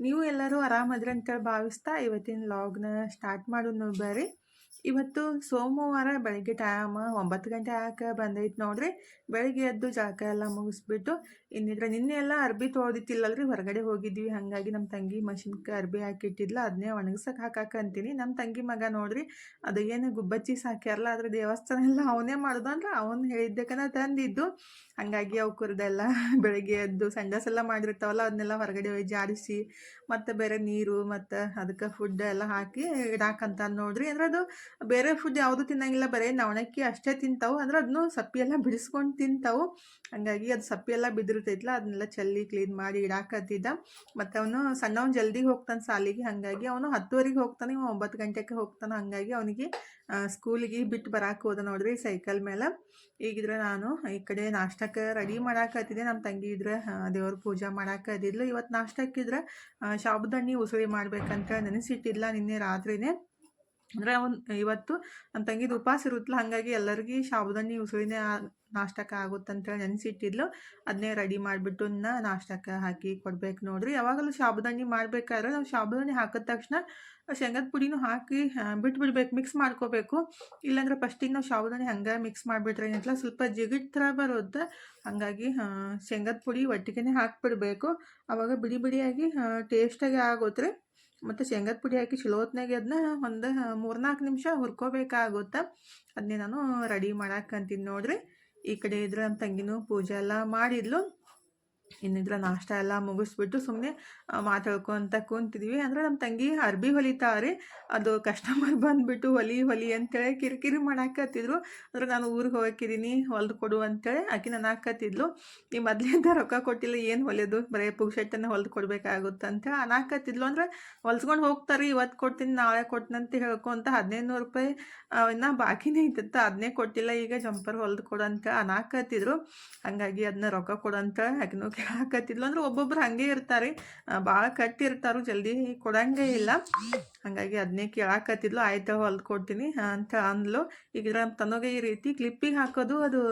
ನೀವು ಎಲ್ಲರೂ ಆರಾಮದ್ರಿ ಅಂತೇಳಿ ಭಾವಿಸ್ತಾ ಇವತ್ತಿನ ಲಾಗ್ನ ಸ್ಟಾರ್ಟ್ ಮಾಡೋಣ ಬರ್ರಿ ಇವತ್ತು ಸೋಮವಾರ ಬೆಳಗ್ಗೆ ಟೈಮ್ ಒಂಬತ್ತು ಗಂಟೆ ಆಕ ಬಂದೈತೆ ನೋಡ್ರಿ. ಬೆಳಗ್ಗೆ ಎದ್ದು ಜಾಗ ಎಲ್ಲ ಮುಗಿಸ್ಬಿಟ್ಟು ಇನ್ನಿದ್ರೆ ನಿನ್ನೆ ಎಲ್ಲ ಅರ್ಬಿ ತೊಳೆದಿತ್ತಿಲ್ಲಲ್ರಿ? ಹೊರಗಡೆ ಹೋಗಿದ್ವಿ. ಹಾಗಾಗಿ ನಮ್ಮ ತಂಗಿ ಮಷಿನ್ಗೆ ಅರ್ಬಿ ಹಾಕಿಟ್ಟಿದ್ಲ. ಅದನ್ನೇ ಒಣಗಿಸಕ್ಕೆ ಹಾಕಾಕ ಅಂತೀನಿ. ನಮ್ಮ ತಂಗಿ ಮಗ ನೋಡ್ರಿ, ಅದು ಏನು ಗುಬ್ಬಚ್ಚಿ ಸಾಕ್ಯಾರಲ್ಲ ಅದ್ರ ದೇವಸ್ಥಾನ ಎಲ್ಲ ಅವನೇ ಮಾಡೋದು ಅಂದ್ರೆ ಅವನು ಹೇಳಿದ್ದಕ್ಕನ ತಂದಿದ್ದು. ಹಂಗಾಗಿ ಅವಕ್ಕರದೆಲ್ಲ ಬೆಳಗ್ಗೆ ಎದ್ದು ಸಂಡಸ್ ಎಲ್ಲ ಮಾಡಿರ್ತಾವಲ್ಲ ಅದನ್ನೆಲ್ಲ ಹೊರಗಡೆ ಹೋಗಿ ಜಾಡಿಸಿ, ಮತ್ತು ಬೇರೆ ನೀರು, ಮತ್ತು ಅದಕ್ಕೆ ಫುಡ್ ಎಲ್ಲ ಹಾಕಿ ಇಡಾಕಂತ ನೋಡ್ರಿ. ಅಂದ್ರೆ ಅದು ಬೇರೆ ಫುಡ್ ಯಾವುದು ತಿನ್ನಂಗಿಲ್ಲ, ಬರೀ ನವಣಕ್ಕಿ ಅಷ್ಟೇ ತಿಂತಾವು. ಅಂದ್ರೆ ಅದನ್ನು ಸಪ್ಪಿ ಎಲ್ಲ ಬಿಡಿಸ್ಕೊಂಡು ತಿಂತಾವು. ಹಂಗಾಗಿ ಅದು ಸಪ್ಪಿ ಎಲ್ಲ ಬಿದ್ದಿರ್ತೈತಲ್ಲ ಅದನ್ನೆಲ್ಲ ಚೆಲ್ಲಿ ಕ್ಲೀನ್ ಮಾಡಿ ಇಡಾಕತ್ತಿದ್ದ. ಮತ್ತು ಅವನು ಸಣ್ಣವನು ಜಲ್ದಿ ಹೋಗ್ತಾನೆ ಸಾಲಿಗೆ ಹಾಗಾಗಿ ಅವನು ಹತ್ತುವರೆಗೆ ಹೋಗ್ತಾನೆ ಒಂಬತ್ತು ಗಂಟೆಗೆ ಹೋಗ್ತಾನೆ. ಹಾಗಾಗಿ ಅವನಿಗೆ ಸ್ಕೂಲಿಗೆ ಬಿಟ್ಟು ಬರಾಕ್ ಹೋದ ನೋಡ್ರಿ ಸೈಕಲ್ ಮೇಲೆ ಈಗಿದ್ರೆ ನಾನು ಈ ಕಡೆ ನಾಷ್ಟಕ್ಕೆ ರೆಡಿ ಮಾಡಾಕತ್ತಿದ್ದೆ. ನಮ್ಮ ತಂಗಿ ಇದ್ರೆ ದೇವ್ರ ಪೂಜೆ ಮಾಡಾಕತ್ತಿದ್ಲು. ಇವತ್ತು ನಾಷ್ಟಕ್ಕಿದ್ರೆ ಶಾಬ್ದಣ್ಣಿ ಉಸುಳಿ ಮಾಡ್ಬೇಕಂತ ನೆನೆಸಿಟ್ಟಿಲ್ಲ ನಿನ್ನೆ ರಾತ್ರಿನೇ. ಅಂದರೆ ಅವನು ಇವತ್ತು ನನ್ನ ತಂಗಿದು ಉಪವಾಸ ಇರುತ್ತಲ್ಲ, ಹಾಗಾಗಿ ಎಲ್ಲರಿಗೂ ಶಾಬುದಣ್ಣಿ ಉಸುಳಿನೇ ನಾಷ್ಟಕ್ಕೆ ಆಗುತ್ತಂತೇಳಿ ನೆನೆಸಿಟ್ಟಿದ್ಲು. ಅದನ್ನೇ ರೆಡಿ ಮಾಡಿಬಿಟ್ಟು ನಾಷ್ಟಕ್ಕೆ ಹಾಕಿ ಕೊಡ್ಬೇಕು ನೋಡ್ರಿ. ಯಾವಾಗಲೂ ಶಾಬದಣ್ಣಿ ಮಾಡ್ಬೇಕಾದ್ರೆ ನಾವು ಶಾಬದಣ್ಣಿ ಹಾಕಿದ ತಕ್ಷಣ ಶೇಂಗದ ಪುಡಿನೂ ಹಾಕಿ ಬಿಟ್ಬಿಡ್ಬೇಕು ಮಿಕ್ಸ್ ಮಾಡ್ಕೋಬೇಕು. ಇಲ್ಲಾಂದ್ರೆ ಫಸ್ಟಿಗೆ ನಾವು ಶಾಬದಣ್ಣಿ ಹಂಗೆ ಮಿಕ್ಸ್ ಮಾಡಿಬಿಟ್ರೆ ಏನಿಲ್ಲ ಸ್ವಲ್ಪ ಜಿಗಿಟ್ ಥರ ಬರುತ್ತೆ. ಹಾಗಾಗಿ ಶೇಂಗದ ಪುಡಿ ಒಟ್ಟಿಗೆನೆ ಹಾಕಿಬಿಡ್ಬೇಕು. ಆವಾಗ ಬಿಡಿ ಬಿಡಿಯಾಗಿ ಟೇಸ್ಟಾಗಿ ಆಗುತ್ತೆ ಮತ್ತು ಶೇಂಗದ ಪುಡಿ ಹಾಕಿ ಚಲೋತ್ನಾಗೆ ಅದನ್ನ ಒಂದು ಮೂರ್ನಾಲ್ಕು ನಿಮಿಷ ಹುರ್ಕೋಬೇಕಾಗುತ್ತೆ. ಅದನ್ನೇ ನಾನು ರೆಡಿ ಮಾಡಾಕಂತೀನಿ ನೋಡ್ರಿ. ಈ ಕಡೆ ಇದ್ರೆ ನಮ್ಮ ತಂಗಿನೂ ಪೂಜೆ ಎಲ್ಲ ಮಾಡಿದ್ಲು. ಇನ್ನಿದ್ರ ನಾಷ್ಟ ಎಲ್ಲ ಮುಗಿಸ್ಬಿಟ್ಟು ಸುಮ್ಮನೆ ಮಾತಾಡ್ಕೊಂತ ಕುಂತಿದ್ವಿ. ಅಂದರೆ ನಮ್ಮ ತಂಗಿ ಅರ್ಬಿ ಹೊಲಿತಾವ್ರಿ ಅದು ಕಸ್ಟಮರ್ ಬಂದುಬಿಟ್ಟು ಹೊಲಿ ಹೊಲಿ ಅಂತೇಳಿ ಕಿರಿಕಿರಿ ಮಾಡಾಕತ್ತಿದ್ರು. ಅಂದ್ರೆ ನಾನು ಊರಿಗೆ ಹೋಗಿದ್ದೀನಿ ಹೊಲ್ದು ಕೊಡು ಅಂತೇಳಿ ಆಕೆ ನಾನು ಹಾಕತ್ತಿದ್ಲು ಈ ಮೊದ್ಲಿಂದ ರೊಕ್ಕ ಕೊಟ್ಟಿಲ್ಲ, ಏನು ಹೊಲಿಯೋದು? ಬರೀ ಪುಗ್ಸೆಟ್ಟನ್ನು ಹೊಲ್ದು ಕೊಡಬೇಕಾಗುತ್ತೆ ಅಂತ ಅನಾಕತ್ತಿದ್ಲು ಅಂದ್ರೆ ಹೊಲ್ಸ್ಕೊಂಡು ಹೋಗ್ತಾರೆ, ಇವತ್ತು ಕೊಡ್ತೀನಿ, ನಾಳೆ ಕೊಡ್ತೀನಿ ಅಂತ ಹೇಳ್ಕೊಂತ ಹದಿನೈದು ನೂರು ರೂಪಾಯಿ ಇನ್ನು ಬಾಕಿನೇ ಇತ್ತು ಅದನ್ನೇ ಕೊಟ್ಟಿಲ್ಲ, ಈಗ ಜಂಪರ್ ಹೊಲ್ದು ಕೊಡು ಅಂತ ಹಂಗಾಗಿ ಹಾಗಾಗಿ ಅದನ್ನ ರೊಕ್ಕ ಕೊಡು ಅಂತ ಆಕಿನೂ ಕೇಳಾಕತ್ತಿದ್ಲು ಅಂದ್ರೆ ಒಬ್ಬೊಬ್ರು ಹಾಗೆ ಇರ್ತಾರೆ. ಭಾಳ ಕಟ್ಟಿರ್ತಾರು ಜಲ್ದಿ ಕೊಡಂಗೇ ಇಲ್ಲ. ಹಾಗಾಗಿ ಅದನ್ನೇ ಕೇಳಾಕತ್ತಿದ್ಲು. ಆಯ್ತಾ, ಹೊಲ್ದು ಕೊಡ್ತೀನಿ ಅಂತ ಅಂದ್ಲು. ಈಗ ತನಗೆ ಈ ರೀತಿ ಕ್ಲಿಪ್ಪಿಗೆ ಹಾಕೋದು ಅದು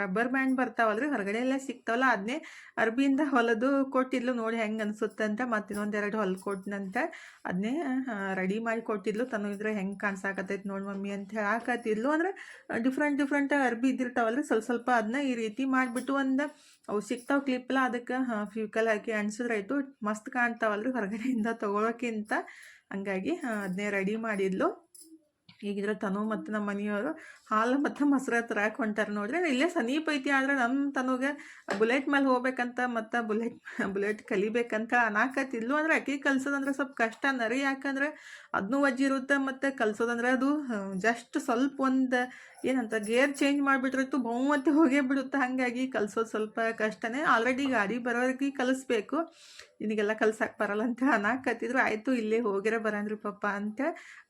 ರಬ್ಬರ್ ಬ್ಯಾಂಡ್ ಬರ್ತಾವಲ್ರಿ? ಹೊರಗಡೆ ಎಲ್ಲ ಸಿಗ್ತಾವಲ್ಲ ಅದನ್ನೇ ಅರ್ಬಿಯಿಂದ ಹೊಲದು ಕೊಟ್ಟಿದ್ಲು. ನೋಡಿ ಹೆಂಗೆ ಅನಿಸುತ್ತೆ ಅಂತ ಮತ್ತೆ ಇನ್ನೊಂದೆರಡು ಹೊಲ ಕೊಟ್ಟನಂತೆ ಅದನ್ನೇ ರೆಡಿ ಮಾಡಿ ಕೊಟ್ಟಿದ್ಲು. ತನು ಇದ್ರೆ ಹೆಂಗೆ ಕಾಣಿಸಾಕತ್ತೈತೆ ನೋಡಿ ಮಮ್ಮಿ ಅಂತ ಹೇಳಾಕತ್ತಿದ್ಲು. ಅಂದ್ರೆ ಡಿಫ್ರೆಂಟ್ ಡಿಫ್ರೆಂಟ್ ಅರ್ಬಿ ಇದ್ದಿರ್ತಾವಲ್ರಿ. ಸ್ವಲ್ಪ ಸ್ವಲ್ಪ ಅದನ್ನ ಈ ರೀತಿ ಮಾಡಿಬಿಟ್ಟು ಒಂದು, ಅವು ಸಿಗ್ತಾವೆ ಕ್ಲಿಪ್ಲ ಅದಕ್ಕೆ ಫ್ಯೂಕಲ್ ಹಾಕಿ ಅಣಿಸಿದ್ರಾಯ್ತು ಮಸ್ತ್ ಕಾಣ್ತಾವಲ್ರಿ ಹೊರಗಡೆಯಿಂದ ತೊಗೊಳೋಕ್ಕಿಂತ. ಹಂಗಾಗಿ ಅದನ್ನೇ ರೆಡಿ ಮಾಡಿದ್ಲು. ಈಗಿದ್ರೆ ತನು ಮತ್ತು ನಮ್ಮ ಮನೆಯವರು ಹಾಲು ಮತ್ತು ಮೊಸರು ತರಕ್ಕೆ ಹೊಂಟಾರೆ ನೋಡ್ರಿ ಇಲ್ಲೇ ಸಮೀಪ ಐತಿ, ಆದ್ರೆ ನಮ್ಮ ತನುಗೆ ಬುಲೆಟ್ ಮೇಲೆ ಹೋಗ್ಬೇಕಂತ ಮತ್ತು ಬುಲೆಟ್ ಬುಲೆಟ್ ಕಲಿಬೇಕಂತ ಅನಾಕತ್ತಿದ್ಲು ಅಂದ್ರೆ ಅಕ್ಕಿ ಕಲ್ಸೋದಂದ್ರೆ ಸ್ವಲ್ಪ ಕಷ್ಟ. ನರಿ ಯಾಕಂದರೆ ಅದನ್ನೂ ಇರುತ್ತೆ, ಮತ್ತು ಕಲ್ಸೋದಂದ್ರೆ ಅದು ಜಸ್ಟ್ ಸ್ವಲ್ಪ ಒಂದು ಏನಂತ ಗೇರ್ ಚೇಂಜ್ ಮಾಡಿಬಿಟ್ರಿತ್ತು ಬಹುಮತ್ತೆ ಹೋಗೇ ಬಿಡುತ್ತೆ? ಹಾಗಾಗಿ ಕಲಿಸೋದು ಸ್ವಲ್ಪ ಕಷ್ಟನೇ. ಆಲ್ರೆಡಿ ಗಾಡಿ ಬರೋರಿಗೆ ಕಲಿಸ್ಬೇಕು. ನಿನಗೆಲ್ಲ ಕಲ್ಸಕ್ಕೆ ಬರಲ್ಲ ಅಂತ ಅನ್ನಾಕತ್ತಿದ್ರು ಆಯಿತು, ಇಲ್ಲೇ ಹೋಗಿರ ಬರಂದ್ರಿ ಪಪ್ಪ ಅಂತ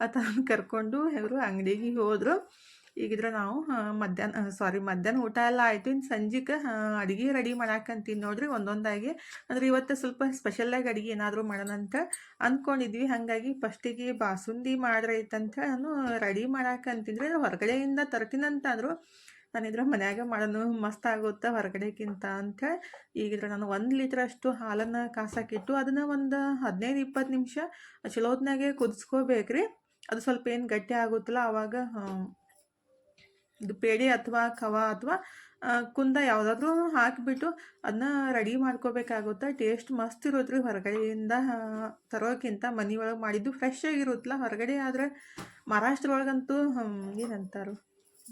ಆತನ ಕರ್ಕೊಂಡು ಇವರು ಅಂಗಡಿಗೆ ಹೋದರು. ಈಗಿದ್ರೆ ನಾವು ಮಧ್ಯಾಹ್ನ ಸಾರಿ ಮಧ್ಯಾಹ್ನ ಊಟ ಎಲ್ಲ ಆಯಿತು. ಇನ್ನು ಸಂಜೆಗೆ ಅಡುಗೆ ರೆಡಿ ಮಾಡಾಕಂತೀನಿ ನೋಡ್ರಿ ಒಂದೊಂದಾಗಿ. ಅಂದ್ರೆ ಇವತ್ತು ಸ್ವಲ್ಪ ಸ್ಪೆಷಲ್ಲಾಗಿ ಅಡುಗೆ ಏನಾದರೂ ಮಾಡೋಣ ಅಂತ ಅಂದ್ಕೊಂಡಿದ್ವಿ ಹಾಗಾಗಿ ಫಸ್ಟಿಗೆ ಬಾಸುಂದಿ ಮಾಡ್ರೈತಂತ ನಾನು ರೆಡಿ ಮಾಡಾಕಂತಿದ್ರೆ. ಹೊರಗಡೆಯಿಂದ ತರ್ತೀನಂತಂದ್ರು. ನಾನಿದ್ರೆ ಮನ್ಯಾಗ ಮಾಡೋಣ ಮಸ್ತ್ ಆಗುತ್ತೆ ಹೊರಗಡೆಗಿಂತ ಅಂತ. ಈಗಿದ್ರೆ ನಾನು ಒಂದು ಲೀಟ್ರ್ ಅಷ್ಟು ಹಾಲನ್ನು ಕಾಸಾಕಿಟ್ಟು ಅದನ್ನು ಒಂದು ಹದಿನೈದು, ಇಪ್ಪತ್ತು ನಿಮಿಷ ಚಲೋತ್ನಾಗೆ ಕುದಿಸ್ಕೋಬೇಕ್ರಿ. ಅದು ಸ್ವಲ್ಪ ಏನು ಗಟ್ಟಿ ಆಗುತ್ತಲ್ಲ ಆವಾಗ ಇದು ಪೇಡೆ ಅಥವಾ ಕವ ಅಥವಾ ಕುಂದ ಯಾವುದಾದ್ರೂ ಹಾಕಿಬಿಟ್ಟು ಅದನ್ನ ರೆಡಿ ಮಾಡ್ಕೋಬೇಕಾಗುತ್ತೆ. ಟೇಸ್ಟ್ ಮಸ್ತ್ ಇರುತ್ತೆ ಹೊರಗಡೆಯಿಂದ ತರೋಕ್ಕಿಂತ ಮನೆ ಒಳಗೆ ಮಾಡಿದ್ದು ಫ್ರೆಶ್ ಆಗಿರುತ್ತಲ್ಲ, ಹೊರಗಡೆ ಆದರೆ ಮಹಾರಾಷ್ಟ್ರ ಒಳಗಂತೂ ಏನಂತಾರು,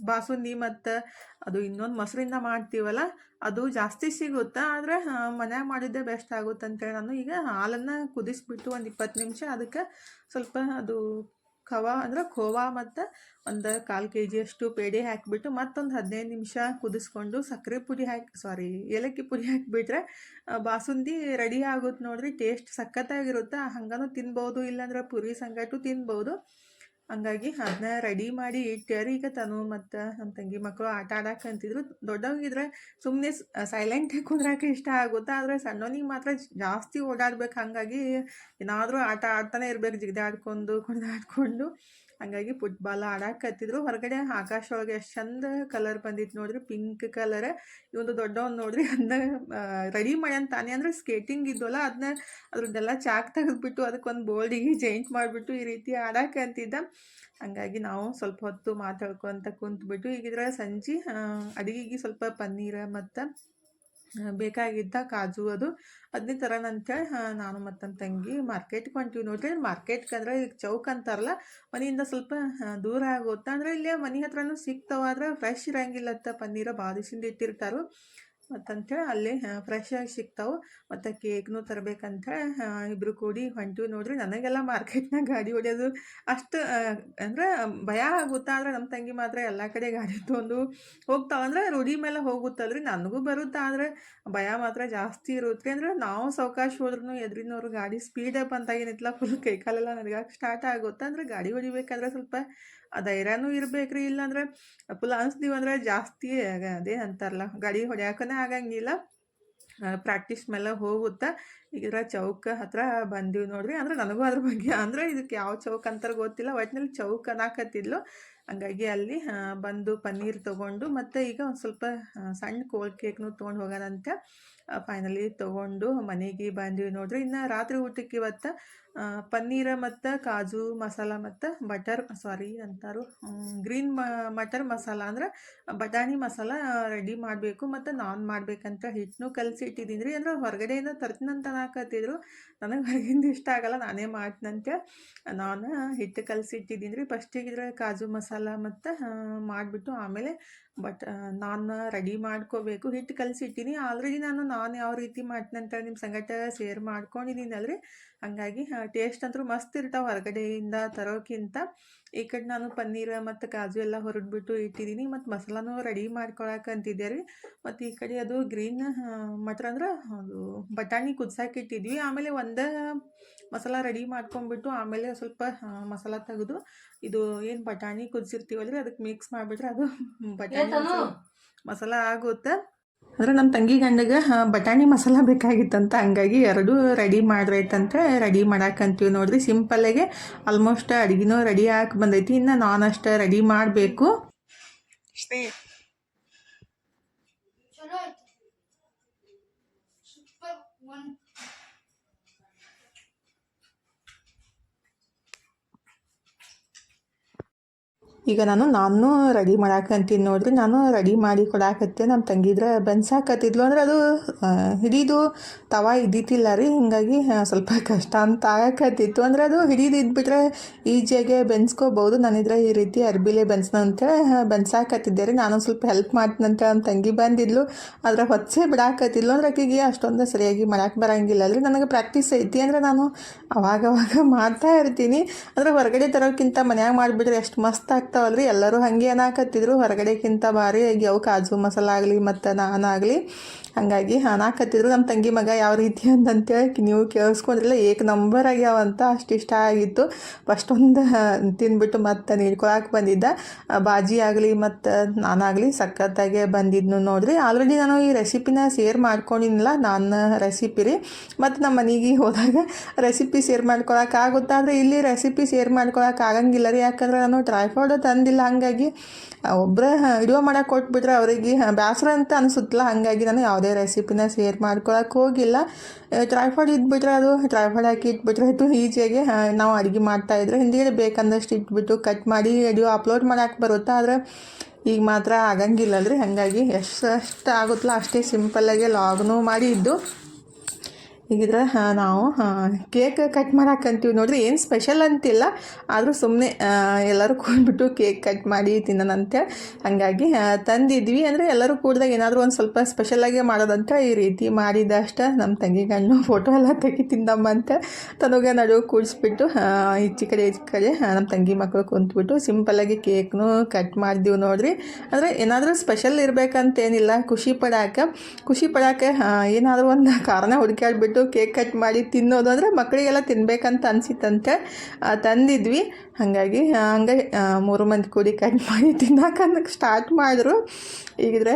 ಬಾಸುಂದಿ ಮತ್ತು ಅದು ಇನ್ನೊಂದು ಮೊಸರಿಂದ ಮಾಡ್ತೀವಲ್ಲ, ಅದು ಜಾಸ್ತಿ ಸಿಗುತ್ತೆ. ಆದರೆ ಮನ್ಯಾಗ ಮಾಡಿದ್ದೇ ಬೆಸ್ಟ್ ಆಗುತ್ತೆ ಅಂತೇಳಿ ನಾನು ಈಗ ಹಾಲನ್ನು ಕುದಿಸ್ಬಿಟ್ಟು ಒಂದು ಇಪ್ಪತ್ತು ನಿಮಿಷ ಅದಕ್ಕೆ ಸ್ವಲ್ಪ ಅದು ಖವಾ ಅಂದ್ರೆ ಖೋವಾ ಮತ್ತು ಒಂದು ಕಾಲು ಕೆ ಜಿಯಷ್ಟು ಪೇಡೆ ಹಾಕಿಬಿಟ್ಟು ಮತ್ತೊಂದು ಹದಿನೈದು ನಿಮಿಷ ಕುದಿಸ್ಕೊಂಡು ಸಕ್ಕರೆ ಪುಡಿ ಹಾಕಿ ಸಾರಿ ಏಲಕ್ಕಿ ಪುಡಿ ಹಾಕಿಬಿಟ್ರೆ ಬಾಸುಂದಿ ರೆಡಿ ಆಗುತ್ತೆ ನೋಡ್ರಿ ಟೇಸ್ಟ್ ಸಖತ್ತಾಗಿರುತ್ತೆ, ಹಂಗನೂ ತಿನ್ಬೋದು, ಇಲ್ಲಾಂದ್ರೆ ಪುರಿ ಸಂಗಟು ತಿನ್ಬೋದು. ಹಂಗಾಗಿ ಅದನ್ನ ರೆಡಿ ಮಾಡಿ ಇಟ್ಟ್ಯಾರಿ. ಈಗ ತಾನು ಮತ್ತು ನಮ್ಮ ತಂಗಿ ಮಕ್ಕಳು ಆಟ ಆಡಕ್ಕೆ ಅಂತಿದ್ರು. ದೊಡ್ಡವಗಿದ್ರೆ ಸುಮ್ಮನೆ ಸೈಲೆಂಟಾಗಿ ಕುಂದ್ರಕ್ಕೆ ಇಷ್ಟ ಆಗುತ್ತೆ? ಆದರೆ ಸಣ್ಣವನಿಗೆ ಮಾತ್ರ ಜಾಸ್ತಿ ಓಡಾಡ್ಬೇಕು. ಹಾಗಾಗಿ ಏನಾದರೂ ಆಟ ಆಡ್ತಾನೆ ಇರ್ಬೇಕು. ಜಿಗಿದಾಡ್ಕೊಂಡು ಕುಣಿದಾಡ್ಕೊಂಡು ಹಂಗಾಗಿ ಫುಟ್ಬಾಲ್ ಆಡಾಕತ್ತಿದ್ರು ಹೊರಗಡೆ ಆಕಾಶ ಒಳಗೆ ಎಷ್ಟು ಚಂದ ಕಲರ್ ಬಂದಿತ್ತು ನೋಡ್ರಿ. ಪಿಂಕ್ ಕಲರ್ ಇವೊಂದು ದೊಡ್ಡವನ್ ನೋಡ್ರಿ. ಅದನ್ನ ರೆಡಿ ಮಾಡ್ಯಾನ ತಾನೇ. ಅಂದ್ರೆ ಸ್ಕೇಟಿಂಗ್ ಇದ್ವಲ್ಲ ಅದನ್ನ ಅದ್ರದ್ದೆಲ್ಲ ಚಾಕ್ ತೆಗೆದ್ಬಿಟ್ಟು ಅದಕ್ಕೊಂದು ಬೋಲ್ಡಿಗೆ ಜೈಂಟ್ ಮಾಡಿಬಿಟ್ಟು ಈ ರೀತಿ ಆಡಾಕಂತಿದ್ದ ಹಂಗಾಗಿ ನಾವು ಸ್ವಲ್ಪ ಹೊತ್ತು ಮಾತಾಡ್ಕೊಂತ ಕುಂತ್ಬಿಟ್ಟು ಈಗಿದ್ರೆ ಸಂಜೆ ಅಡುಗೆಗೆ ಸ್ವಲ್ಪ ಪನ್ನೀರ ಮತ್ತು ಬೇಕಾಗಿದ್ದ ಕಾಜು ಅದು ಅದನ್ನೇ ತರೋಣಂತೇಳಿ ನಾನು ಮತ್ತು ನನ್ನ ತಂಗಿ ಮಾರ್ಕೆಟ್ಗೆ ಹೊಂಟೀವಿ. ನೋಡ್ರಿ, ಮಾರ್ಕೆಟ್ಗೆ ಅಂದ್ರೆ ಈಗ ಚೌಕ್ ಅಂತಾರಲ್ಲ, ಮನೆಯಿಂದ ಸ್ವಲ್ಪ ದೂರ ಆಗುತ್ತೆ ಅಂದರೆ ಇಲ್ಲೇ ಮನೆ ಹತ್ರನೂ ಸಿಗ್ತಾವ, ಆದರೆ ಫ್ರೆಶ್ ಇರಂಗಿಲ್ಲತ್ತ ಪನ್ನೀರ ದಿವಸದಿಂದ ಇಟ್ಟಿರ್ತಾರೋ. ಮತ್ತಂತೇಳಿ ಅಲ್ಲಿ ಫ್ರೆಶ್ ಆಗಿ ಸಿಗ್ತಾವೆ. ಮತ್ತು ಕೇಕ್ನೂ ತರಬೇಕಂತೇಳಿ ಇಬ್ಬರು ಕೂಡಿ ಹೊಂಟಿವಿ ನೋಡ್ರಿ. ನನಗೆಲ್ಲ ಮಾರ್ಕೆಟ್ನಾಗ ಗಾಡಿ ಹೊಡೆಯೋದು ಅಷ್ಟು ಅಂದ್ರೆ ಭಯ ಆಗುತ್ತಾ ಅಂದ್ರೆ ನಮ್ಮ ತಂಗಿ ಮಾತ್ರ ಎಲ್ಲ ಕಡೆ ಗಾಡಿ ತೊಗೊಂಡು ಹೋಗ್ತಾವ ಅಂದ್ರೆ ರೂಢಿ ಮೇಲೆ ಹೋಗುತ್ತಲ್ರಿ. ನನಗೂ ಬರುತ್ತಾ ಆದರೆ ಭಯ ಮಾತ್ರ ಜಾಸ್ತಿ ಇರುತ್ತೆ. ಅಂದ್ರೆ ನಾವು ಸಾವಕಾಶ ಹೋದ್ರೂ ಎದ್ರಿನವ್ರು ಗಾಡಿ ಸ್ಪೀಡ್ ಅಪ್ ಅಂತ ಏನಿತ್ತಲ್ಲ ಫುಲ್ ಕೈಕಾಲೆಲ್ಲ ನನಗೆ ಸ್ಟಾರ್ಟ್ ಆಗುತ್ತೆ. ಅಂದ್ರೆ ಗಾಡಿ ಹೊಡಿಬೇಕಾದ್ರೆ ಸ್ವಲ್ಪ ಆ ಧೈರ್ಯನೂ ಇರ್ಬೇಕು ರೀ ಇಲ್ಲಾಂದ್ರೆ ಫುಲ್ ಅನ್ಸ್ತೀವಿ ಅಂದ್ರೆ ಜಾಸ್ತಿ ಅದೇ ಅಂತಾರಲ್ಲ. ಗಾಡಿ ಹೊಡ್ಯಾಕನೇ ಆಗಂಗಿಲ್ಲ. ಪ್ರಾಕ್ಟೀಸ್ ಮೇಲೆ ಹೋಗುತ್ತಾ ಈಗ ಚೌಕ ಹತ್ರ ಬಂದೀವಿ ನೋಡ್ರಿ. ಅಂದ್ರೆ ನನಗೂ ಅದ್ರ ಬಗ್ಗೆ, ಅಂದ್ರೆ ಇದಕ್ಕೆ ಯಾವ ಚೌಕ ಅಂತಾರೆ ಗೊತ್ತಿಲ್ಲ. ಒಟ್ಟಿನಲ್ಲಿ ಚೌಕ ಅನ್ನಕತ್ತಿದ್ಲು ಹಂಗಾಗಿ ಅಲ್ಲಿ ಬಂದು ಪನ್ನೀರ್ ತಗೊಂಡು ಮತ್ತು ಈಗ ಒಂದು ಸ್ವಲ್ಪ ಸಣ್ಣ ಕೋಲ್ ಕೇಕ್ನು ತೊಗೊಂಡು ಹೋಗೋಣಂತ. ಫೈನಲಿ ತಗೊಂಡು ಮನೆಗೆ ಬಂದ್ವಿ ನೋಡ್ರಿ. ಇನ್ನು ರಾತ್ರಿ ಊಟಕ್ಕೆ ಇವತ್ತು ಪನ್ನೀರ ಮತ್ತು ಕಾಜು ಮಸಾಲ ಮತ್ತು ಬಟರ್ ಸಾರಿ ಅಂತಾರು. ಗ್ರೀನ್ ಮಟರ್ ಮಸಾಲ ಅಂದ್ರೆ ಬಟಾಣಿ ಮಸಾಲ ರೆಡಿ ಮಾಡಬೇಕು ಮತ್ತು ನಾನ್ ಮಾಡಬೇಕಂತ ಹಿಟ್ಟನ್ನು ಕಲಸಿ ಇಟ್ಟಿದ್ದೀನಿ ರೀ ಅಂದ್ರೆ ಹೊರಗಡೆಯಿಂದ ತರ್ತೀನಂತ ಅನ್ನಕತ್ತಿದ್ರು. ನನಗೆ ಹೊರಗಿಂದ ಇಷ್ಟ ಆಗಲ್ಲ, ನಾನೇ ಮಾಡ್ತೀನಂತೆ ನಾನು ಹಿಟ್ಟು ಕಲಸಿ ಇಟ್ಟಿದ್ದೀನಿ ರೀ ಫಸ್ಟಿಗೆ ಇದ್ರೆ ಕಾಜು ಮಸಾಲ ಮತ್ತು ಮಾಡಿಬಿಟ್ಟು ಆಮೇಲೆ ಬಟ್ ನಾನು ರೆಡಿ ಮಾಡ್ಕೋಬೇಕು ಹಿಟ್ಟು ಕಲಸಿ ಇಟ್ಟೀನಿ ಆಲ್ರೆಡಿ ನಾನು ನಾನು ಯಾವ ರೀತಿ ಮಾಡ್ತೀನಿ ಅಂತ ನಿಮ್ಮ ಸಂಗಟ ಶೇರ್ ಮಾಡ್ಕೊಂಡಿದ್ದೀನಲ್ರಿ ಹಂಗಾಗಿ ಟೇಸ್ಟ್ ಅಂತೂ ಮಸ್ತ್ ಇರ್ತಾವೆ ಹೊರಗಡೆಯಿಂದ ತರೋಕ್ಕಿಂತ. ಈ ಕಡೆ ನಾನು ಪನ್ನೀರ್ ಮತ್ತು ಕಾಜು ಎಲ್ಲ ಹೊರಡ್ಬಿಟ್ಟು ಇಟ್ಟಿದ್ದೀನಿ ಮತ್ತು ಮಸಾಲಾನು ರೆಡಿ ಮಾಡ್ಕೊಳಕ್ಕೆ ಅಂತಿದ್ದೆ ರೀ. ಮತ್ತು ಈ ಕಡೆ ಅದು ಗ್ರೀನ್ ಮಟರ್ ಅಂದ್ರೆ ಅದು ಬಟಾಣಿ ಕುದ್ಸಕ್ಕೆ ಇಟ್ಟಿದ್ವಿ. ಆಮೇಲೆ ಒಂದೇ ಮಸಾಲ ರೆಡಿ ಮಾಡ್ಕೊಂಡ್ಬಿಟ್ಟು ಆಮೇಲೆ ಸ್ವಲ್ಪ ಮಸಾಲ ತೆಗೆದು ಇದು ಏನು ಬಟಾಣಿ ಕುದಿಸಿರ್ತೀವಲ್ರಿ ಅದಕ್ಕೆ ಮಿಕ್ಸ್ ಮಾಡಿಬಿಟ್ರೆ ಅದು ಬಟಾಣಿ ಮಸಾಲ ಆಗುತ್ತೆ. ಅಂದ್ರೆ ನಮ್ಮ ತಂಗಿ ಗಂಡಗೆ ಹಾಂ ಬಟಾಣಿ ಮಸಾಲ ಬೇಕಾಗಿತ್ತಂತ. ಹಂಗಾಗಿ ಎರಡೂ ರೆಡಿ ಮಾಡ್ರೈತಂತ. ರೆಡಿ ಮಾಡಾಕಂತೀವಿ ನೋಡ್ರಿ. ಸಿಂಪಲ್ಲಾಗೆ ಆಲ್ಮೋಸ್ಟ್ ಅಡುಗೆನೂ ರೆಡಿ ಹಾಕಿ ಬಂದೈತಿ. ಇನ್ನು ನಾನು ಅಷ್ಟು ರೆಡಿ ಮಾಡಬೇಕು. ಚಲೋ ಆಯ್ತು. ಸೂಪರ್ ಈಗ ನಾನು ನಾನು ರೆಡಿ ಮಾಡಾಕಂತೀನಿ ನೋಡ್ರಿ. ನಾನು ರೆಡಿ ಮಾಡಿ ಕೊಡಾಕತ್ತೆ ನಮ್ಮ ತಂಗಿದ್ರೆ ಬೆನ್ಸಾಕತ್ತಿದ್ಲು ಅಂದ್ರೆ ಅದು ಹಿಡಿದು ತವ ಇದ್ದಿತ್ತಿಲ್ಲ ರೀ. ಹಿಂಗಾಗಿ ಸ್ವಲ್ಪ ಕಷ್ಟ ಅಂತ ಆಗಕತ್ತಿತ್ತು. ಅಂದ್ರೆ ಅದು ಹಿಡಿದು ಇದ್ಬಿಟ್ರೆ ಈಜಿಯಾಗೆ ಬೆನ್ಸ್ಕೋಬೋದು. ನಾನಿದ್ರೆ ಈ ರೀತಿ ಅರ್ಬಿಲೆ ಬೆನ್ಸ್ನಂತ ಬೆನ್ಸಾಕತ್ತಿದ್ದೆ ರೀ. ನಾನು ಸ್ವಲ್ಪ ಹೆಲ್ಪ್ ಮಾಡ್ತೀನಂತ ನಮ್ಮ ತಂಗಿ ಬಂದಿದ್ಲು. ಆದ್ರೆ ಹೊಚ್ಚೆ ಬಿಡಾಕತ್ತಿದ್ಲು ಅಂದ್ರೆ ಆಕೆಗೆ ಅಷ್ಟೊಂದು ಸರಿಯಾಗಿ ಮಾಡಕ್ಕೆ ಬರಂಗಿಲ್ಲ ಅಲ್ರಿ ನನಗೆ ಪ್ರಾಕ್ಟೀಸ್ ಐತಿ ಅಂದ್ರೆ ನಾನು ಅವಾಗವಾಗ ಅವಾಗ ಮಾಡ್ತಾ ಇರ್ತೀನಿ. ಅಂದ್ರೆ ಹೊರಗಡೆ ತರೋಕ್ಕಿಂತ ಮನ್ಯಾಗ ಮಾಡಿಬಿಟ್ರೆ ಎಷ್ಟು ಮಸ್ತ್ ಆಗ್ತಾವಲ್ರಿ ಎಲ್ಲರೂ ಹಾಗೆ ಏನಾಕತ್ತಿದ್ರು ಹೊರಗಡೆಕ್ಕಿಂತ ಭಾರಿ ಅವು ಕಾಜು ಮಸಾಲ ಆಗಲಿ ಮತ್ತು ನಾನಾಗಲಿ ಹಾಗಾಗಿ ಅನಾಕತ್ತಿದ್ರು ನಮ್ಮ ತಂಗಿ ಮಗ ಯಾವ ರೀತಿ ಅಂತಂತೇಳಿ ನೀವು ಕೇಳಿಸ್ಕೊಂಡ್ರಲ್ಲ ಏಕ್ ನಂಬರ್ ಆಗ್ಯಾವಂತ. ಅಷ್ಟು ಇಷ್ಟ ಆಗಿತ್ತು. ಫಸ್ಟ್ ಒಂದು ತಿಂದ್ಬಿಟ್ಟು ಮತ್ತೆ ನೀಡ್ಕೊಳಕ್ಕೆ ಬಂದಿದ್ದ. ಬಾಜಿ ಆಗಲಿ ಮತ್ತು ನಾನಾಗಲಿ ಸಖತ್ತಾಗೆ ಬಂದಿದ್ನು ನೋಡ್ರಿ. ಆಲ್ರೆಡಿ ನಾನು ಈ ರೆಸಿಪಿನ ಶೇರ್ ಮಾಡ್ಕೊಂಡಿಲ್ಲ ನಾನು ರೆಸಿಪಿ ರೀ. ಮತ್ತು ನಮ್ಮ ಮನೆಗೆ ಹೋದಾಗ ರೆಸಿಪಿ ಶೇರ್ ಮಾಡ್ಕೊಳಕ್ಕೆ ಆಗುತ್ತಾ ಆದರೆ ಇಲ್ಲಿ ರೆಸಿಪಿ ಶೇರ್ ಮಾಡ್ಕೊಳಕ್ಕೆ ಆಗಂಗಿಲ್ಲ ರೀ. ಯಾಕಂದ್ರೆ ನಾನು ಟ್ರೈಫಾರ್ಡ್ ತಂದಿಲ್ಲ. ಹಾಗಾಗಿ ಒಬ್ಬರೇ ವಿಡಿಯೋ ಮಾಡೋಕೆ ಕೊಟ್ಬಿಟ್ರೆ ಅವರಿಗೆ ಬೇಸರ ಅಂತ ಅನಿಸುತ್ತಲ್ಲ ಹಾಗಾಗಿ ನಾನು ಯಾವುದೇ ರೆಸಿಪಿನ ಶೇರ್ ಮಾಡ್ಕೊಳಕ್ಕೆ ಹೋಗಿಲ್ಲ. ಟ್ರೈಫಾಡ್ ಇದ್ಬಿಟ್ರೆ ಅದು ಟ್ರೈಫಾಡ್ ಹಾಕಿ ಇಟ್ಬಿಟ್ರೆ ಆಯಿತು ಈಜಿಯಾಗಿ ನಾವು ಅಡುಗೆ ಮಾಡ್ತಾಯಿದ್ರೆ ಹಿಂದಿಗೆ ಬೇಕಂದಷ್ಟು ಇಟ್ಬಿಟ್ಟು ಕಟ್ ಮಾಡಿ ಅಡಿಯೋ ಅಪ್ಲೋಡ್ ಮಾಡಕ್ಕೆ ಬರುತ್ತಾ ಆದರೆ ಈಗ ಮಾತ್ರ ಆಗಂಗಿಲ್ಲ ರೀ ಹಾಗಾಗಿ ಎಷ್ಟು ಅಷ್ಟು ಆಗುತ್ತಲ್ಲ, ಅಷ್ಟೇ ಸಿಂಪಲ್ಲಾಗಿ ಲಾಗ್ನು ಮಾಡಿ ಇದ್ದು ಹೀಗಿದ್ರೆ ನಾವು ಕೇಕ್ ಕಟ್ ಮಾಡಾಕಂತೀವಿ ನೋಡಿದ್ರೆ ಏನು ಸ್ಪೆಷಲ್ ಅಂತಿಲ್ಲ. ಆದರೂ ಸುಮ್ಮನೆ ಎಲ್ಲರೂ ಕೂಡ್ಬಿಟ್ಟು ಕೇಕ್ ಕಟ್ ಮಾಡಿ ತಿನ್ನೋಣಂತೆ ಹಂಗಾಗಿ ತಂದಿದ್ವಿ. ಅಂದರೆ, ಎಲ್ಲರೂ ಕೂಡಿದಾಗ ಏನಾದರೂ ಒಂದು ಸ್ವಲ್ಪ ಸ್ಪೆಷಲಾಗಿ ಮಾಡೋದಂತ ಈ ರೀತಿ ಮಾಡಿದಷ್ಟ ನಮ್ಮ ತಂಗಿ ಗಂಡು ಫೋಟೋ ಎಲ್ಲ ತೆಗಿ ತಿಂದಮ್ಮ ಅಂತ ತನಗೆ ನಡುವೆ ಕೂಡಿಸ್ಬಿಟ್ಟು ಈಚೆ ಕಡೆ ಈಚೆ ಕಡೆ ನಮ್ಮ ತಂಗಿ ಮಕ್ಕಳು ಕುಂತ್ಬಿಟ್ಟು ಸಿಂಪಲ್ಲಾಗಿ ಕೇಕ್ನು ಕಟ್ ಮಾಡಿದೀವಿ ನೋಡ್ರಿ. ಅಂದರೆ, ಏನಾದರೂ ಸ್ಪೆಷಲ್ ಇರಬೇಕಂತೇನಿಲ್ಲ. ಖುಷಿ ಪಡಾಕ ಖುಷಿ ಪಡಾಕ ಏನಾದರೂ ಒಂದು ಕಾರಣ ಹುಡುಕಾಡ್ಬಿಟ್ಟು ಕೇಕ್ ಕಟ್ ಮಾಡಿ ತಿನ್ನೋದು ಅಂದರೆ ಮಕ್ಕಳಿಗೆಲ್ಲ ತಿನ್ಬೇಕಂತ ಅನ್ಸಿತ್ತಂತೆ. ತಂದಿದ್ವಿ. ಹಾಗಾಗಿ ಹಂಗೆ ಮೂರು ಮಂದಿ ಕೂಡಿ ಕಟ್ ಮಾಡಿ ತಿನ್ನಕ್ಕೆ ಸ್ಟಾರ್ಟ್ ಮಾಡಿದ್ರು. ಈಗಿದ್ರೆ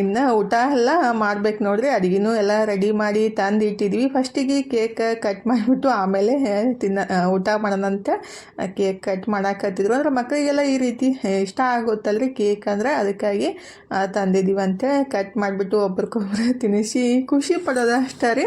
ಇನ್ನು ಊಟ ಎಲ್ಲ ಮಾಡ್ಬೇಕು ನೋಡ್ರಿ. ಅಡುಗೆನೂ ಎಲ್ಲ ರೆಡಿ ಮಾಡಿ ತಂದು ಇಟ್ಟಿದ್ವಿ. ಫಸ್ಟಿಗೆ ಕೇಕ್ ಕಟ್ ಮಾಡಿಬಿಟ್ಟು ಆಮೇಲೆ ತಿನ್ನ ಊಟ ಮಾಡೋಣಂತೆ. ಕೇಕ್ ಕಟ್ ಮಾಡಾಕತ್ತಿದ್ರು. ಅಂದ್ರೆ ಮಕ್ಕಳಿಗೆಲ್ಲ ಈ ರೀತಿ ಇಷ್ಟ ಆಗುತ್ತಲ್ರಿ ಕೇಕ್ ಅಂದರೆ. ಅದಕ್ಕಾಗಿ ತಂದಿದ್ದೀವಂತೆ. ಕಟ್ ಮಾಡಿಬಿಟ್ಟು ಒಬ್ರಿಗೊಬ್ರು ತಿನ್ನಿಸಿ ಖುಷಿ ಪಡೋದು ರೀ.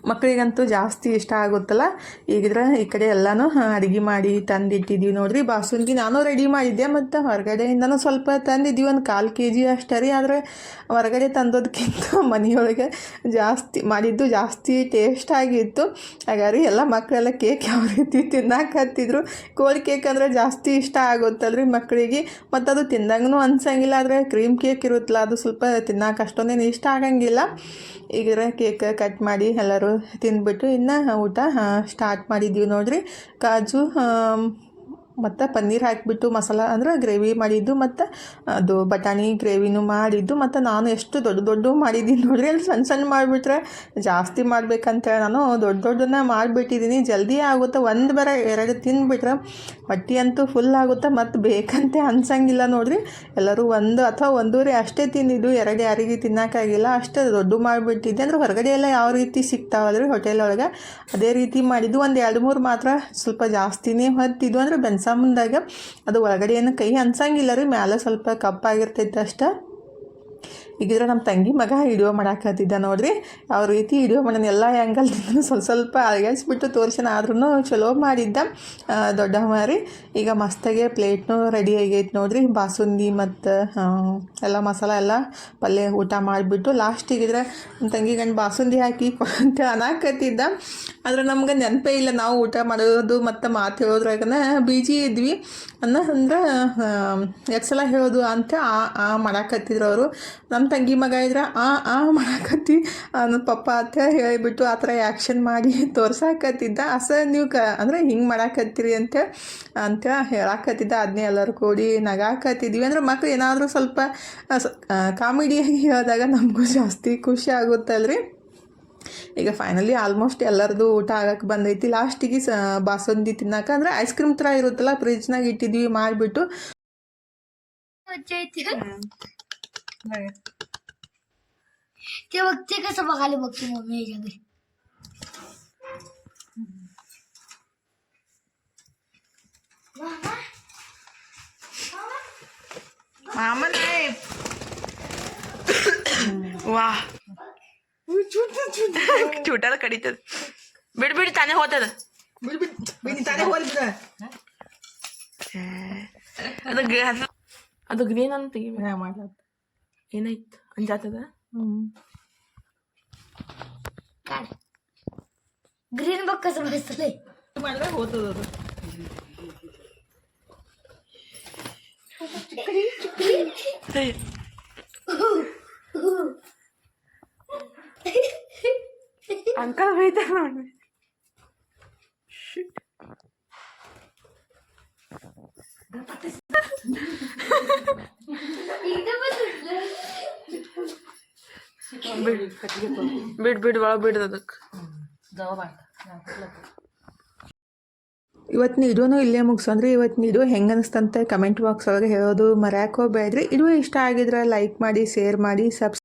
ಮಕ್ಕಳಿಗಂತೂ ಜಾಸ್ತಿ ಇಷ್ಟ ಆಗುತ್ತಲ್ಲ? ಈಗಿದ್ರೆ ಈ ಕಡೆ ಎಲ್ಲನೂ ಅಡುಗೆ ಮಾಡಿ ತಂದಿಟ್ಟಿದ್ದೀವಿ ನೋಡ್ರಿ. ಬಾಸುಂದಿ ನಾನು ರೆಡಿ ಮಾಡಿದ್ದೆ, ಮತ್ತು ಹೊರಗಡೆಯಿಂದನೂ ಸ್ವಲ್ಪ ತಂದಿದ್ದೀವಿ. ಒಂದು ಕಾಲು ಕೆ ಜಿ ಅಷ್ಟೇ ರೀ. ಆದರೆ ಹೊರಗಡೆ ತಂದೋದಕ್ಕಿಂತ ಮನೆಯೊಳಗೆ ಜಾಸ್ತಿ, ಮಾಡಿದ್ದು ಜಾಸ್ತಿ ಟೇಸ್ಟ್ ಆಗಿತ್ತು. ಹಾಗಾದ್ರೆ ಎಲ್ಲ ಮಕ್ಕಳೆಲ್ಲ ಕೇಕ್ ಯಾವ ರೀತಿ ತಿನ್ನಕತ್ತಿದ್ರು ಕೋಲ್ ಕೇಕ್ ಅಂದರೆ ಜಾಸ್ತಿ ಇಷ್ಟ ಆಗುತ್ತಲ್ರಿ ಮಕ್ಕಳಿಗೆ ಮತ್ತು ಅದು ತಿಂದಂಗೂ ಅನ್ಸಂಗಿಲ್ಲ. ಆದರೆ ಕ್ರೀಮ್ ಕೇಕ್ ಇರುತ್ತಲ್ಲ, ಅದು ಸ್ವಲ್ಪ ತಿನ್ನಕ್ಕೆ ಅಷ್ಟೊಂದೇನು ಇಷ್ಟ ಆಗಂಗಿಲ್ಲ. ಈಗ ಕೇಕ್ ಕಟ್ ಮಾಡಿ ಎಲ್ಲರೂ ತಿಂದ್ಬಿಟ್ಟು ಇನ್ನು ಊಟ ಸ್ಟಾರ್ಟ್ ಮಾಡಿದ್ದೀವಿ ನೋಡಿರಿ. ಕಾಜು ಮತ್ತು ಪನ್ನೀರ್ ಹಾಕಿಬಿಟ್ಟು ಮಸಾಲ ಅಂದ್ರೆ ಗ್ರೇವಿ ಮಾಡಿದ್ದು ಮತ್ತು, ಅದು ಬಟಾಣಿ ಗ್ರೇವಿನೂ ಮಾಡಿದ್ದು ಮತ್ತು ನಾನು ಎಷ್ಟು ದೊಡ್ಡ ದೊಡ್ಡ ಮಾಡಿದ್ದೀನಿ ನೋಡ್ರಿ. ಅಲ್ಲಿ ಸಣ್ಣ ಸಣ್ಣ ಮಾಡಿಬಿಟ್ರೆ ಜಾಸ್ತಿ ಮಾಡಬೇಕಂತೇಳಿ ನಾನು ದೊಡ್ಡ ದೊಡ್ಡನ್ನ ಮಾಡಿಬಿಟ್ಟಿದ್ದೀನಿ. ಜಲ್ದಿ ಆಗುತ್ತೆ. ಒಂದು ಬರ ಎರಡು ತಿನ್ಬಿಟ್ರೆ ಹೊಟ್ಟೆ ಅಂತೂ ಫುಲ್ ಆಗುತ್ತೆ ಮತ್ತು ಬೇಕಂತೆ ಅನ್ಸಂಗಿಲ್ಲ ನೋಡ್ರಿ. ಎಲ್ಲರೂ ಒಂದು ಅಥವಾ ಒಂದೂವರೆ ಅಷ್ಟೇ ತಿಂದಿದ್ದು, ಎರಡು ಯಾರಿಗೆ ತಿನ್ನೋಕ್ಕಾಗಿಲ್ಲ ಅಷ್ಟೇ ದೊಡ್ಡ ಮಾಡಿಬಿಟ್ಟಿದ್ದೆ. ಅಂದ್ರೆ ಹೊರಗಡೆ ಎಲ್ಲ ಯಾವ ರೀತಿ ಸಿಗ್ತಾವಲ್ರಿ ಹೋಟೆಲ್ ಒಳಗೆ? ಅದೇ ರೀತಿ ಮಾಡಿದ್ದು. ಒಂದು ಎರಡು ಮೂರು ಮಾತ್ರ ಸ್ವಲ್ಪ ಜಾಸ್ತಿನೇ ಹೊತ್ತಿದ್ದು. ಅಂದ್ರೆ ಬೆನ್ಸಾಮಂದಾಗ ಅದು ಒಳಗಡೆ ಏನು ಕೈ ಅನ್ಸಂಗಿಲ್ಲ ರೀ ಮ್ಯಾಲೆ ಸ್ವಲ್ಪ ಕಪ್ಪಾಗಿರ್ತೈತೆ ಅಷ್ಟೇ. ಈಗಿದ್ರೆ ನಮ್ಮ ತಂಗಿ ಮಗ ವಿಡಿಯೋ ಮಾಡಾಕತ್ತಿದ್ದ ನೋಡ್ರಿ. ಅವ್ರ ರೀತಿ ವಿಡಿಯೋ ಮಾಡೋಣ ಎಲ್ಲ ಆ್ಯಂಗಲ್ ಸ್ವಲ್ಪ ಸ್ವಲ್ಪ ಅಳಗಿಸ್ಬಿಟ್ಟು ತೋರ್ಸೋಣ ಆದ್ರೂ ಚಲೋ ಮಾಡಿದ್ದ ದೊಡ್ಡ ದೊಡ್ಡವ ರೀ. ಈಗ ಮಸ್ತಾಗೆ ಪ್ಲೇಟ್ನು ರೆಡಿ ಆಗೈತೆ ನೋಡ್ರಿ. ಬಾಸುಂದಿ ಮತ್ತು ಎಲ್ಲ ಮಸಾಲ ಎಲ್ಲ ಪಲ್ಯ ಊಟ ಮಾಡಿಬಿಟ್ಟು ಲಾಸ್ಟಿಗಿದ್ರೆ ನಮ್ಮ ತಂಗಿ ಗಂಡು ಬಾಸುಂದಿ ಹಾಕಿ ಅಂತ ಅನಾಕತ್ತಿದ್ದ ಆದರೆ ನಮ್ಗೆ ನೆನಪೇ ಇಲ್ಲ, ನಾವು ಊಟ ಮಾಡೋದು ಮತ್ತು ಮಾತು ಹೇಳೋದ್ರಾಗನ ಬೀಜಿ ಇದ್ವಿ. ಅನ್ನ ಅಂದ್ರೆ ಎಷ್ಟು ಸಲ ಹೇಳೋದು ಅಂತ ಆ ಆ ಮಾಡಾಕತ್ತಿದ್ರು ಅವರು. ನಮ್ಮ ತಂಗಿ ಮಗ ಇದ್ರೆ, ಆ ಆ ಮಾಡಾಕತ್ತಿ ನನ್ನ ಪಪ್ಪ ಅಂತ ಹೇಳಿಬಿಟ್ಟು ಆ ಥರ ಆ್ಯಕ್ಷನ್ ಮಾಡಿ ತೋರ್ಸಾಕತ್ತಿದ್ದ. ಅಸ ನೀವು ಕ, ಅಂದರೆ ಹಿಂಗೆ ಮಾಡಾಕತ್ತೀರಿ ಅಂತ ಅಂತ ಹೇಳಾಕತ್ತಿದ್ದ. ಅದನ್ನೇ ಎಲ್ಲರೂ ಕೂಡಿ ನಗಾಕತ್ತಿದ್ವಿ. ಅಂದ್ರೆ ಮಕ್ಳು ಏನಾದರೂ ಸ್ವಲ್ಪ ಕಾಮಿಡಿಯಾಗಿ ಹೇಳಿದಾಗ ನಮಗೂ ಜಾಸ್ತಿ ಖುಷಿ ಆಗುತ್ತಲ್ರಿ. ಈಗ ಫೈನಲಿ ಆಲ್ಮೋಸ್ಟ್ ಎಲ್ಲರದು ಊಟ ಆಗಕ್ಕೆ ಬಂದೈತಿ. ಲಾಸ್ಟಿಗೆ ಸ ಬಾಸಂದಿ ತಿನ್ನಕ್ಕೆ ಅಂದ್ರೆ ಐಸ್ ಕ್ರೀಮ್ ತರ ಇರುತ್ತಲ್ಲ ಫ್ರಿಜ್ನಾಗ ಇಟ್ಟಿದ್ವಿ ಮಾಡಿಬಿಟ್ಟು. ಮಾಮನ ವಾಹ್. छोट्याला कडीत बिडबिड ताने होत आता ग्रीन आता ग्रीन आणते हे नाहीत आणि जात काय? ग्रीन बघ कसं बसलंय. मला होत होत होत ಹೊಡಿತಾ ನೋಡಿ. ಬಿಡ್ ಬಿಡ್ ಭಾಳ ಬಿಡ್ದು ಅದಕ್ಕೆ ಇವತ್ತಿನ ಇಲ್ಲೇ ಮುಗಿಸಂದ್ರೆ ಇವತ್ತಿನ ಇಡೋ ಹೆಂಗೆ ಅನಿಸ್ತಂತೆ? ಕಮೆಂಟ್ ಬಾಕ್ಸ್ ಒಳಗೆ ಹೇಳೋದು ಮರ್ಯಾಕೋ ಬೇಡ್ರಿ ಇದು ಇಷ್ಟ ಆಗಿದ್ರೆ ಲೈಕ್ ಮಾಡಿ ಶೇರ್ ಮಾಡಿ ಸಬ್ಸ್